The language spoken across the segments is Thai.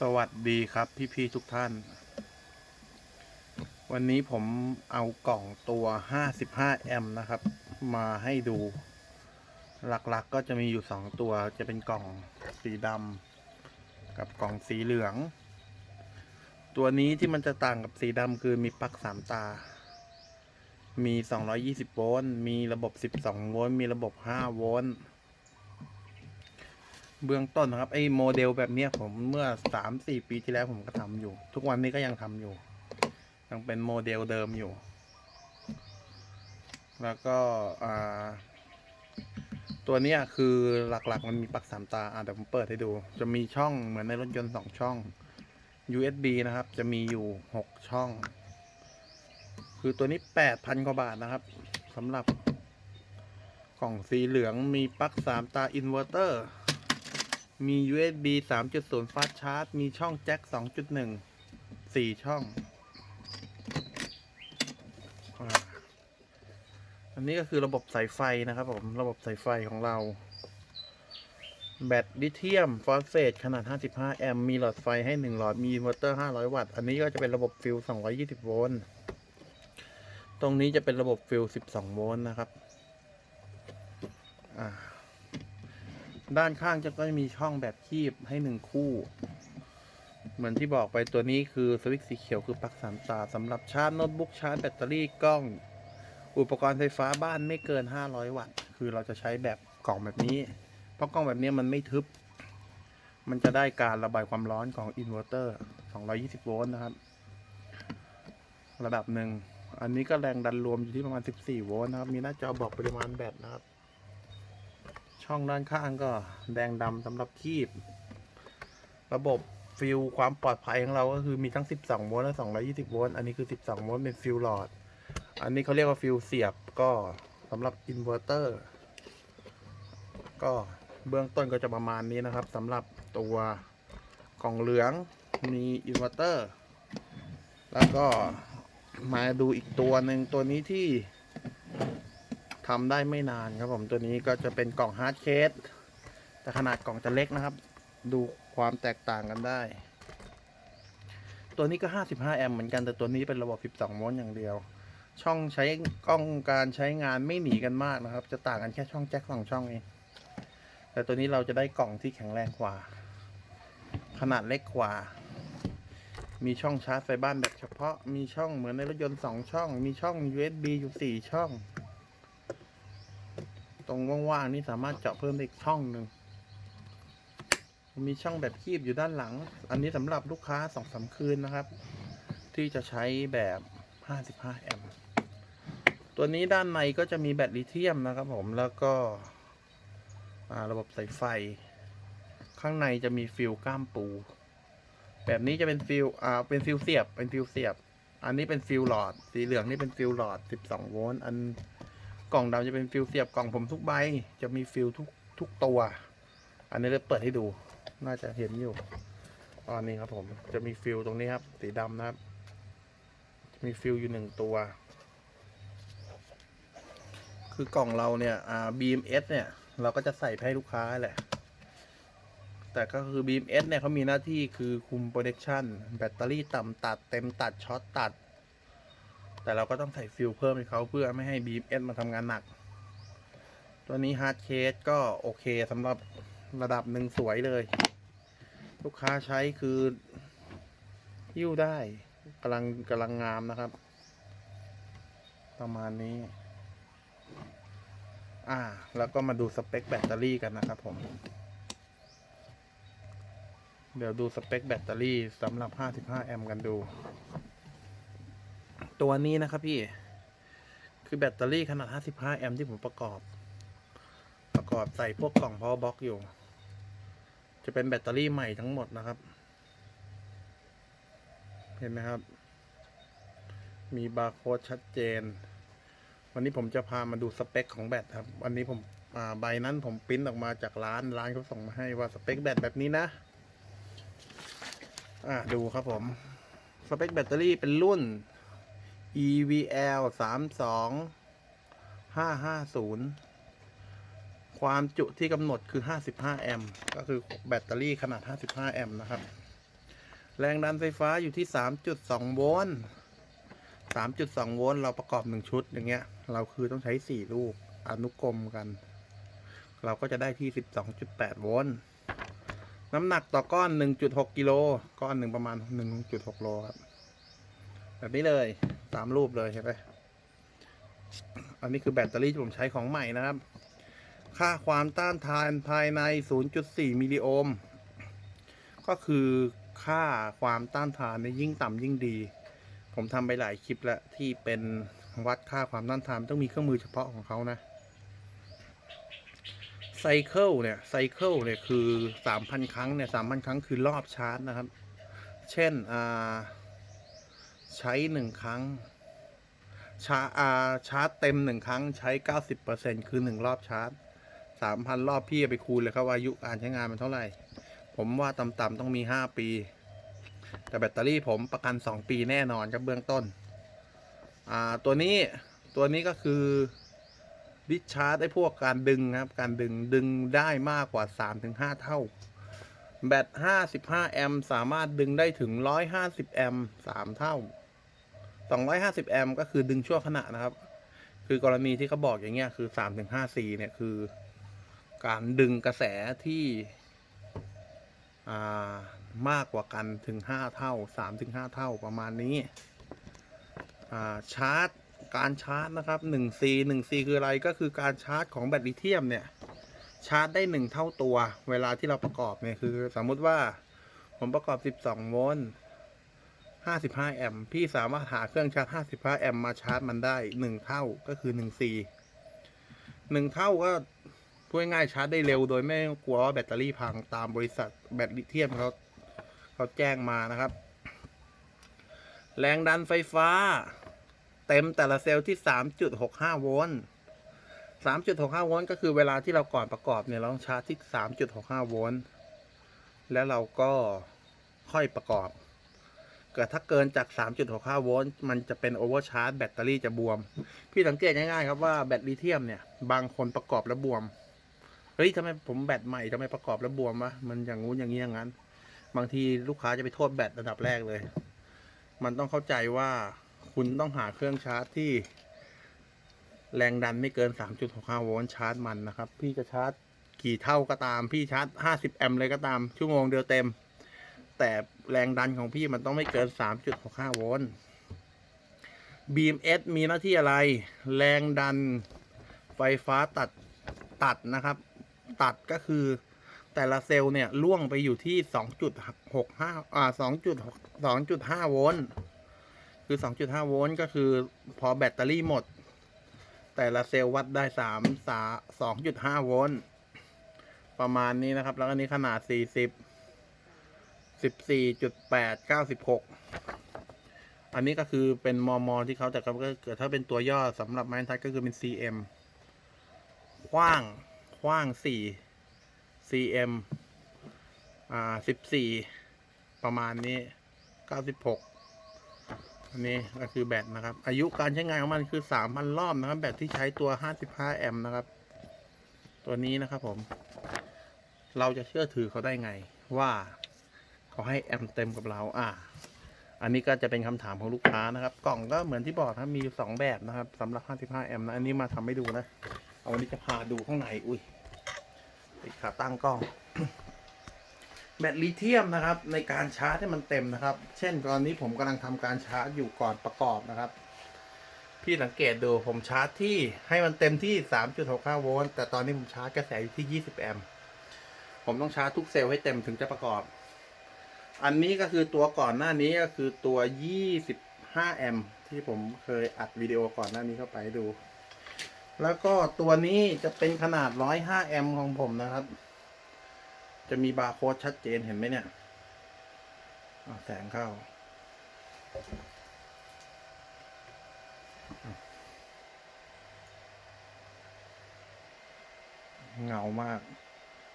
สวัสดีครับพี่ๆทุกท่าน วันนี้ผมเอากล่องตัว 55 แอมป์นะครับ มาให้ดู หลักๆก็จะมีอยู่ 2 ตัว จะเป็นกล่องสีดำกับกล่องสีเหลือง ตัวนี้ที่มันจะต่างกับสีดำคือมีปลั๊ก 3 ตา มี 220 โวลต์ มีระบบ 12 โวลต์ มีระบบ 5 โวลต์ เบื้องต้นนะครับไอ้โมเดลแบบเนี้ยผมเมื่อสามสี่ปีที่แล้วผมก็ทำอยู่ ทุกวันนี้ก็ยังทำอยู่ ยังเป็นโมเดลเดิมอยู่ แล้วก็อ่าตัวเนี้ยคือหลักๆมันมีปลั๊กสามตาอะเดี๋ยวผมเปิดให้ดู จะมีช่องเหมือนในรถยนต์สองช่อง USB นะครับ จะมีอยู่หกช่อง คือตัวนี้แปดพันกว่าบาทนะครับสำหรับกล่องสีเหลืองมีปลั๊กสามตาอินเวอร์เตอร์ มี USB 3.0 fast charge มีช่องแจ็ค 2.1 4 ช่อง อันนี้ก็คือระบบสายไฟนะครับผม ระบบสายไฟของเรา แบตลิเธียม ฟอสเฟตขนาด 55 แอมป์มีหลอดไฟให้ 1 หลอด มีอินเวอร์เตอร์ 500 วัตต์ อันนี้ก็จะเป็นระบบฟิล220 โวลต์ ตรงนี้จะเป็นระบบฟิล12 โวลต์นะครับ อ่า ด้านข้างจะก็จะมีช่องแบบคีบให้หนึ่งคู่ เหมือนที่บอกไปตัวนี้คือสวิตช์สีเขียวคือปลั๊กสามตาสำหรับชาร์จโน้ตบุ๊กชาร์จแบตเตอรี่กล้อง อุปกรณ์ไฟฟ้าบ้านไม่เกิน 500 วัตต์ คือเราจะใช้แบบกล่องแบบนี้ เพราะกล่องแบบนี้มันไม่ทึบ มันจะได้การระบายความร้อนของอินเวอร์เตอร์ 220 โวลต์นะครับ ระดับหนึ่ง อันนี้ก็แรงดันรวมอยู่ที่ประมาณ 14 โวลต์นะครับ มีหน้าจอบอกปริมาณแบตนะครับ ช่องด้านข้างก็แดงดำสำหรับคีบ ระบบฟิลความปลอดภัยของเราก็คือมีทั้ง 12 โวลต์และ 220 โวลต์ อันนี้คือ 12 โวลต์เป็นฟิลหลอด อันนี้เขาเรียกว่าฟิลเสียบก็สำหรับอินเวอร์เตอร์ ก็เบื้องต้นก็จะประมาณนี้นะครับสำหรับตัวกล่องเหลืองมีอินเวอร์เตอร์ แล้วก็มาดูอีกตัวหนึ่งตัวนี้ที่ ทำได้ไม่นานครับผมตัวนี้ก็จะเป็นกล่องฮาร์ดเคสแต่ขนาดกล่องจะเล็กนะครับ ดูความแตกต่างกันได้ ตัวนี้ก็ 55 แอมป์เหมือนกันแต่ตัวนี้เป็นระบบ 12 โวลต์อย่างเดียว ช่องใช้กล้องการใช้งานไม่หนีกันมากนะครับ จะต่างกันแค่ช่องแจ็คสองช่องเองแต่ตัวนี้เราจะได้กล่องที่แข็งแรงกว่า ขนาดเล็กกว่า มีช่องชาร์จไฟบ้านแบบเฉพาะ มีช่องเหมือนในรถยนต์สองช่อง มีช่อง USB อยู่สี่ช่อง รงว่างๆนี่สามารถเจาะเพิ่มได้อีกช่องหนึ่งมีช่องแบบคีบอยู่ด้านหลัง อันนี้สำหรับลูกค้าสองสามคืนนะครับ ที่จะใช้แบบ 55 แอมป์ตัวนี้ด้านในก็จะมีแบตลิเธียมนะครับผมแล้วก็ระบบสายไฟ ข้างในจะมีฟิลก้ามปู แบบนี้จะเป็นฟิลอ่าเป็นฟิลเสียบเป็นฟิลเสียบ อันนี้เป็นฟิลหลอด สีเหลืองนี่เป็นฟิลหลอด 12 โวลต์อัน กล่องดำจะเป็นฟิลเสียบกล่องผมทุกใบ จะมีฟิลทุกทุกตัว อันนี้เราเปิดให้ดู น่าจะเห็นอยู่ตอนนี้ครับผมจะมีฟิลตรงนี้ครับสีดำนะครับ มีฟิลอยู่หนึ่งตัว คือกล่องเราเนี่ยอ่า BMS เนี่ย เราก็จะใส่ให้ลูกค้าแหละ แต่ก็คือ BMS เนี่ยเขามีหน้าที่คือคุม protection แบตเตอรี่ต่ำตัดเต็มตัดช็อตตัด แต่เราก็ต้องใส่ฟิลเพิ่มให้เขาเพื่อไม่ให้ BMS มาทำงานหนัก ตัวนี้ฮาร์ดเคสก็โอเคสำหรับระดับหนึ่งสวยเลย ลูกค้าใช้คือยิ้วได้กำลังกำลังงามนะครับ ประมาณนี้ อ่า แล้วก็มาดูสเปคแบตเตอรี่กันนะครับผม เดี๋ยวดูสเปคแบตเตอรี่สำหรับ 55 แอมป์กันดู ตัวนี้นะครับพี่ คือแบตเตอรี่ขนาด 55 แอมป์ที่ผมประกอบ ประกอบใส่พวกกล่อง power box อยู่ จะเป็นแบตเตอรี่ใหม่ทั้งหมดนะครับ เห็นไหมครับ มีบาร์โค้ดชัดเจน วันนี้ผมจะพามาดูสเปคของแบตครับ วันนี้ผมใบนั้นผมปริ้นออกมาจากร้านร้านเขาส่งมาให้ว่าสเปคแบตแบบนี้นะอ่าดูครับผม สเปคแบตเตอรี่เป็นรุ่น EVL 32 550ความจุที่กำหนดคือ 55 แอมป์ก็คือแบตเตอรี่ขนาด 55 แอมป์นะครับ แรงดันไฟฟ้าอยู่ที่ 3.2 โวลต์ 3.2 โวลต์เราประกอบ 1 ชุดอย่างเงี้ย เราคือต้องใช้ 4 ลูกอนุกรมกัน เราก็จะได้ที่ 12.8 โวลต์ น้ำหนักต่อก้อน 1.6 กิโล ก้อนหนึ่งประมาณ 1.6 โลครับ แบบนี้เลย ตามรูปเลยใช่ไหมอันนี้คือแบตเตอรี่ที่ผมใช้ของใหม่นะครับ ค่าความต้านทานภายใน 0.4 มิลลิโอห์ม ก็คือค่าความต้านทานในยยิ่งต่ำยิ่งดี ผมทำไปหลายคลิปแล้วที่เป็นวัดค่าความต้านทานต้องมีเครื่องมือเฉพาะของเขานะไซเคิลเนี่ยไซเคิลเนี่ยคือ 3,000 ครั้งเนี่ย3,000 ครั้งคือรอบชาร์จนะครับ เช่นอ่า ใช้1ครั้งชาอาชาร์จเต็ม1ครั้งใช้90%คือ1รอบชาร์จ3,000รอบพี่ไปคูณเลยครับว่าอายุการใช้งานมันเท่าไหร่ ผมว่าต่ำๆต้องมี5ปี แต่แบตเตอรี่ผมประกัน2ปีแน่นอนครับเบื้องต้น อ่าตัวนี้ตัวนี้ก็คือดิชาร์จไอ้พวกการดึงครับ การดึงดึงได้มากกว่า 3-5 เท่า แบต 55 แอมป์สามารถดึงได้ถึง 150 แอมป์3เท่า 250 แอมป์ก็คือดึงชั่วขณะนะครับ คือกรณีที่เขาบอกอย่างเงี้ยคือ 3-5 C เนี่ยคือ การดึงกระแสที่ามากกว่ากันถึง 5 เท่า 3-5 เท่าประมาณนี้าชาร์จการชาร์จนะครับ 1C 1C คืออะไรก็คือการชาร์จของแบตลิเธียมเนี่ยชาร์จได้ 1 เท่าตัว เวลาที่เราประกอบเนี่ยคือ สมมุติว่าผมประกอบ 12 โวลต์ 55 แอมป์พี่สามารถหาเครื่องชาร์จ 55 แอมป์มาชาร์จมันได้ 1 เท่าก็คือ 1C 1 เท่าก็พูดง่ายชาร์จได้เร็วโดยไม่กลัวว่าแบตเตอรี่พังตามบริษัทแบตลิเธียมเขาเขาแจ้งมานะครับ แรงดันไฟฟ้า เต็มแต่ละเซลล์ที่ 3.65 โวลต์ 3.65 โวลต์ก็คือเวลาที่เราก่อนประกอบเนี่ยเราต้องชาร์จที่ 3.65 โวลต์ แล้วเราก็ค่อยประกอบ เกิดถ้าเกินจาก 3.65 โวลต์มันจะเป็นโอเวอร์ชาร์จแบตเตอรี่จะบวม พี่สังเกตง่ายๆครับว่าแบตลิเธียมเนี่ย บางคนประกอบแล้วบวม เฮ้ยทำไมผมแบตใหม่ทำไมประกอบแล้วบวมวะมันอย่างงู้นอย่างนี้อย่างนั้น บางทีลูกค้าจะไปโทษแบตระดับแรกเลย มันต้องเข้าใจว่าคุณต้องหาเครื่องชาร์จที่ แรงดันไม่เกิน 3.65 โวลต์ชาร์จมันนะครับ พี่จะชาร์จกี่เท่าก็ตาม พี่ชาร์จ 50 แอมป์เลยก็ตาม ชั่วโมงเดียวเต็ม แต่ แรงดันของพี่มันต้องไม่เกิน 3.65 โวลต์ BMS มีหน้าที่อะไร แรงดันไฟฟ้าตัดตัดนะครับ ตัดก็คือแต่ละเซลล์เนี่ยล่วงไปอยู่ที่ 2.65 อ่า 2.6 2.5 โวลต์ คือ 2.5 โวลต์ก็คือพอแบตเตอรี่หมด แต่ละเซลล์วัดได้3 3 2.5 โวลต์ ประมาณนี้นะครับ แล้วอันนี้ขนาด 40 14.8 96อันนี้ก็คือเป็นมมที่เขาแต่ก็เกิดถ้าเป็นตัวย่อสำหรับไม้ทัดก็คือเป็น cm กว้างกว้าง4 cm อ่า14ประมาณนี้96อันนี้ก็คือแบตนะครับ อายุการใช้งานของมันคือ3,000รอบนะครับ แบตที่ใช้ตัว55แอมป์นะครับ ตัวนี้นะครับผม เราจะเชื่อถือเขาได้ไงว่า เขาให้แอมป์เต็มกับเรา อ่า อันนี้ก็จะเป็นคำถามของลูกค้านะครับ กล่องก็เหมือนที่บอกนะมีสองแบบนะครับสำหรับ 55 แอมป์นะ อันนี้มาทำให้ดูนะ เอาวันนี้จะพาดูข้างใน อุ้ยติดขาตั้งกล้อง แบตลิเธียมนะครับ ในการชาร์จให้มันเต็มนะครับ เช่นตอนนี้ผมกำลังทำการชาร์จอยู่ก่อนประกอบนะครับ พี่สังเกตดูผมชาร์จที่ให้มันเต็มที่ 3.65 โวลต์ แต่ตอนนี้ผมชาร์จกระแสอยู่ที่ 20 แอมป์ ผมต้องชาร์จทุกเซลล์ให้เต็มถึงจะประกอบ อันนี้ก็คือตัวก่อนหน้านี้ก็คือตัว 25 แอมป์ที่ผมเคยอัดวิดีโอก่อนหน้านี้เข้าไปดู แล้วก็ตัวนี้จะเป็นขนาด 105 แอมป์ของผมนะครับ จะมีบาร์โค้ดชัดเจนเห็นไหมเนี่ยแสงเข้า เงามาก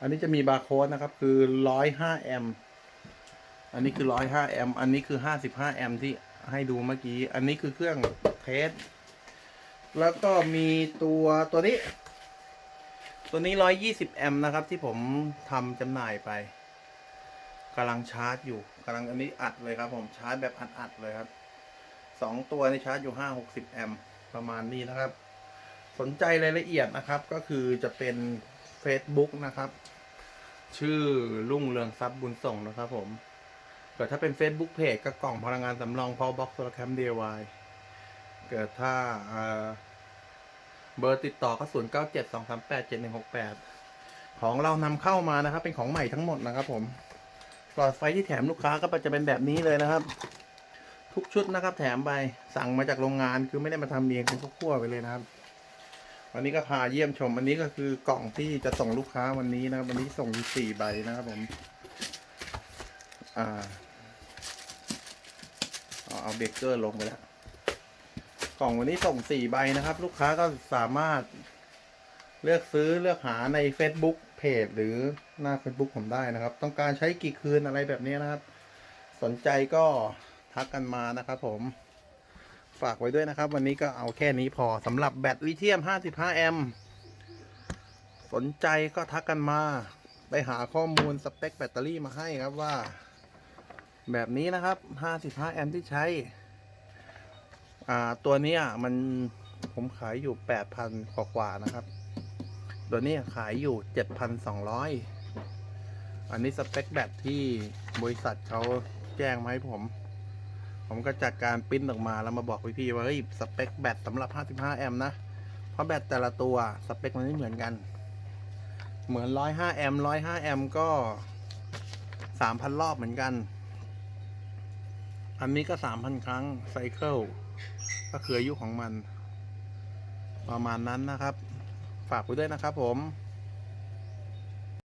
อันนี้จะมีบาร์โค้ดนะครับ คือ 105 แอมป์ อันนี้คือ105แอมป์อันนี้คือ55แอมป์ที่ให้ดูเมื่อกี้ อันนี้คือเครื่องเทส แล้วก็มีตัวตัวนี้ ตัวนี้120แอมป์นะครับ ที่ผมทำจำหน่ายไปกำลังชาร์จอยู่กำลังอันนี้อัดเลยครับ ผมชาร์จแบบอัดๆเลยครับสองตัวนี่ชาร์จอยู่ห้าหกสิบแอมป์ประมาณนี้นะครับ สนใจรายละเอียดนะครับ ก็คือจะเป็น Facebook นะครับ ชื่อรุ่งเรืองทรัพย์บุญส่งนะครับผม เกิดถ้าเป็น Facebook เพจก็กล่องพลังงานสำรองพอบ็อกโซลแคมเดียวเกิดถ้าเบอร์ติดต่อก็ศูนย์เก้าเจ็ดสองสามแปดเจ็ดหนึ่งหกแปดของเรานำเข้ามานะครับ เป็นของใหม่ทั้งหมดนะครับ ผมหลอดไฟที่แถมลูกค้าก็จะเป็นแบบนี้เลยนะครับ ทุกชุดนะครับ แถมไปสั่งมาจากโรงงานคือไม่ได้มาทำเองเป็นคั่วไปเลยนะครับวันนี้ก็พาเยี่ยมชมอันนี้ก็คือกล่องที่จะส่งลูกค้าวันนี้นะครับวันนี้ส่งสี่ใบนะครับผม อ่า เอาเอาเบเกอร์ลงไปแล้ว กล่องวันนี้ส่งสี่ใบนะครับ ลูกค้าก็สามารถเลือกซื้อเลือกหาใน Facebook เพจหรือหน้า Facebook ผมได้นะครับ ต้องการใช้กี่คืนอะไรแบบนี้นะครับ สนใจก็ทักกันมานะครับผม ฝากไว้ด้วยนะครับ วันนี้ก็เอาแค่นี้พอสำหรับแบตลิเธียม 55 แอมป์สนใจก็ทักกันมา ไปหาข้อมูลสเปคแบตเตอรี่มาให้ครับว่า แบบนี้นะครับ 55 แอมป์ที่ใช้ อ่า ตัวนี้มันผมขายอยู่ 8,000กว่านะครับ ตัวนี้ขายอยู่ 7,200 อันนี้สเปคแบตที่บริษัทเขาแจ้งมาให้ผม ผมก็จัดการปริ้นออกมาแล้วมาบอกพี่ๆว่าเฮ้ยสเปคแบตสำหรับ 55 แอมป์นะ เพราะแบตแต่ละตัวสเปคมันไม่เหมือนกัน เหมือน 105 แอมป์105 แอมป์ก็ 3,000 รอบเหมือนกัน อันนี้ก็สามพันครั้งไซเคิลก็คืออายุของมัน ประมาณนั้นนะครับ ฝากไว้ด้วยนะครับผม